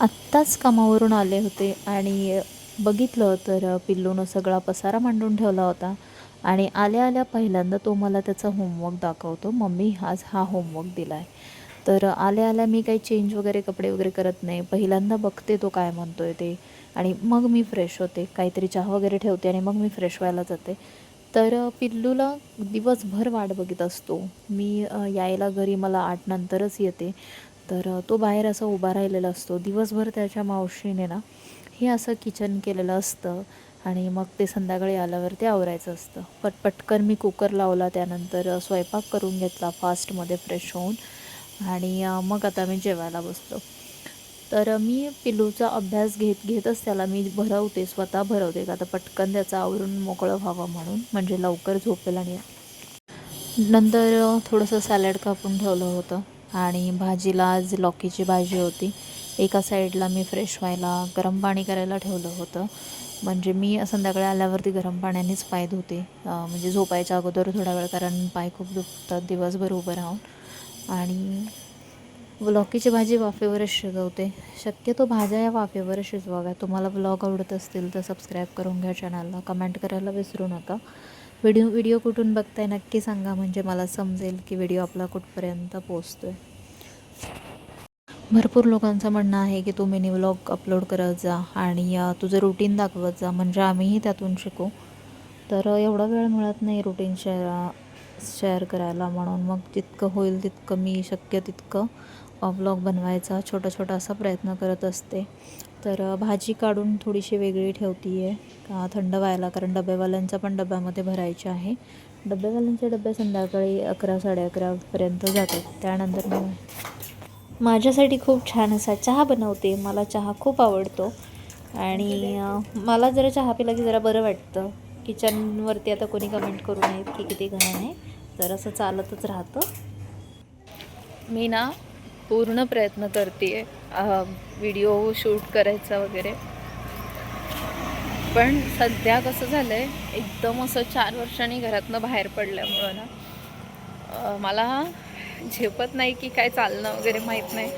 आत्ताच कामावरून आले होते आणि बघितलं तर पिल्लूनं सगळा पसारा मांडून ठेवला होता. आणि आल्या आल्या पहिल्यांदा तो मला त्याचा होमवर्क दाखवतो. मम्मी आज हा होमवर्क दिला आहे तर आल्या आल्या मी काही चेंज वगैरे कपडे वगैरे करत नाही. पहिल्यांदा बघते तो काय म्हणतो आहे ते. आणि मग मी फ्रेश होते. काहीतरी चहा वगैरे ठेवते आणि मग मी फ्रेश व्हायला जाते. तर पिल्लूला दिवसभर वाट बघत असतो. मी यायला घरी मला आठ नंतरच येते. तर तो बाहेर असा उभा राहिलेला असतो. दिवसभर त्याच्या मावशीने ना हे असं किचन केलेलं असतं आणि मग ते संध्याकाळी आल्यावर ते आवरायचं असतं. पट पटकन मी कुकर लावला त्यानंतर स्वयंपाक करून घेतला फास्टमध्ये फ्रेश होऊन. आणि मग आता मी जेवायला बसलो. तर मी पिल्लूचा अभ्यास घेत घेतच त्याला मी भरवते स्वतः भरवते. का आता पटकन त्याचं आवरून मोकळं व्हावं म्हणून म्हणजे लवकर झोपेल आणि नंतर थोडंसं सॅलड कापून ठेवलं होतं. आणि भाजीला आज लॉकीची भाजी होती. एका साईडला मी फ्रेश व्हायला गरम पाणी करायला ठेवलं होतं. म्हणजे मी संध्याकाळी आल्यावरती गरम पाण्यानेच पाय धुते. म्हणजे झोपायच्या अगोदर थोडा वेळ कारण पाय खूप दुखतात दिवसभर उभं राहून. आणि लॉकीची भाजी वाफेवरच शिजवते. शक्यतो भाज्या या वाफेवरच शिजवाव्या तुम्हाला ब्लॉग आवडत असतील तर सबस्क्राईब करून घ्या चॅनलला कमेंट करायला विसरू नका. व्हिडिओ व्हिडिओ कुठून बघताय? नक्की सांगा. म्हणजे मला समजेल की व्हिडिओ आपला कुठपर्यंत पोचतो आहे भरपूर लोकांचं म्हणणं आहे की तू मिनी व्लॉग अपलोड करत जा आणि तुझं रुटीन दाखवत जा. म्हणजे आम्हीही त्यातून शिकू. तर एवढा वेळ मिळत नाही रुटीन शेअर शेअर करायला म्हणून. मग जितकं होईल तितकं मी शक्य तितकं ब्लॉग बनवायचा छोटा छोटा असा प्रयत्न करत असते. तर भाजी काढून थोडीशी वेगळी ठेवती आहे का थंड व्हायला कारण डबेवाल्यांचा पण डब्यामध्ये भरायचे आहे. डबेवाल्यांचे डबे संध्याकाळी अकरा साडे अकरापर्यंत जातात. त्यानंतर मग माझ्यासाठी खूप छान असा चहा बनवते. मला चहा खूप आवडतो. आणि मला जरा चहा पिला की जरा बरं वाटतं. किचनवरती आता कोणी कमेंट करू नयेत की किती घाण आहे. तर असं चालतच राहतं. मी ना पूर्ण प्रयत्न करते व्हिडिओ शूट करायचा वगैरे. पण सध्या कसं झालं आहे एकदम असं चार वर्षांनी घरातनं बाहेर पडल्यामुळं ना मला झेपत नाही की काय चालणं वगैरे माहीत नाही.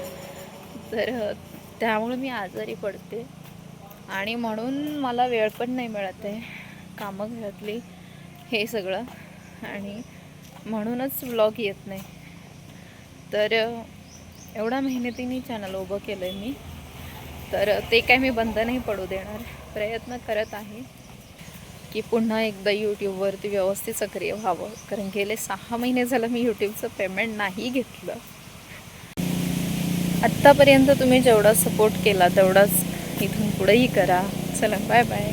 तर त्यामुळं त्यामुळे मी आजारी पडते. आणि म्हणून मला वेळ पण नाही मिळत आहे. कामं घरातली हे सगळं. आणि म्हणूनच व्लॉग येत नाही. तर एवढा मेहनतीने चॅनल उभं केलं आहे मी. तर ते काय मी बंद नाही पडू देणार. प्रयत्न करत आहे की पुन्हा एकदा यूट्यूबवरती व्यवस्थित सक्रिय व्हावं. कारण गेले सहा महिने झालं मी यूट्यूबचं पेमेंट नाही घेतलं. आत्तापर्यंत तुम्ही जेवढा सपोर्ट केला तेवढाच इथून पुढेही करा. चला बाय बाय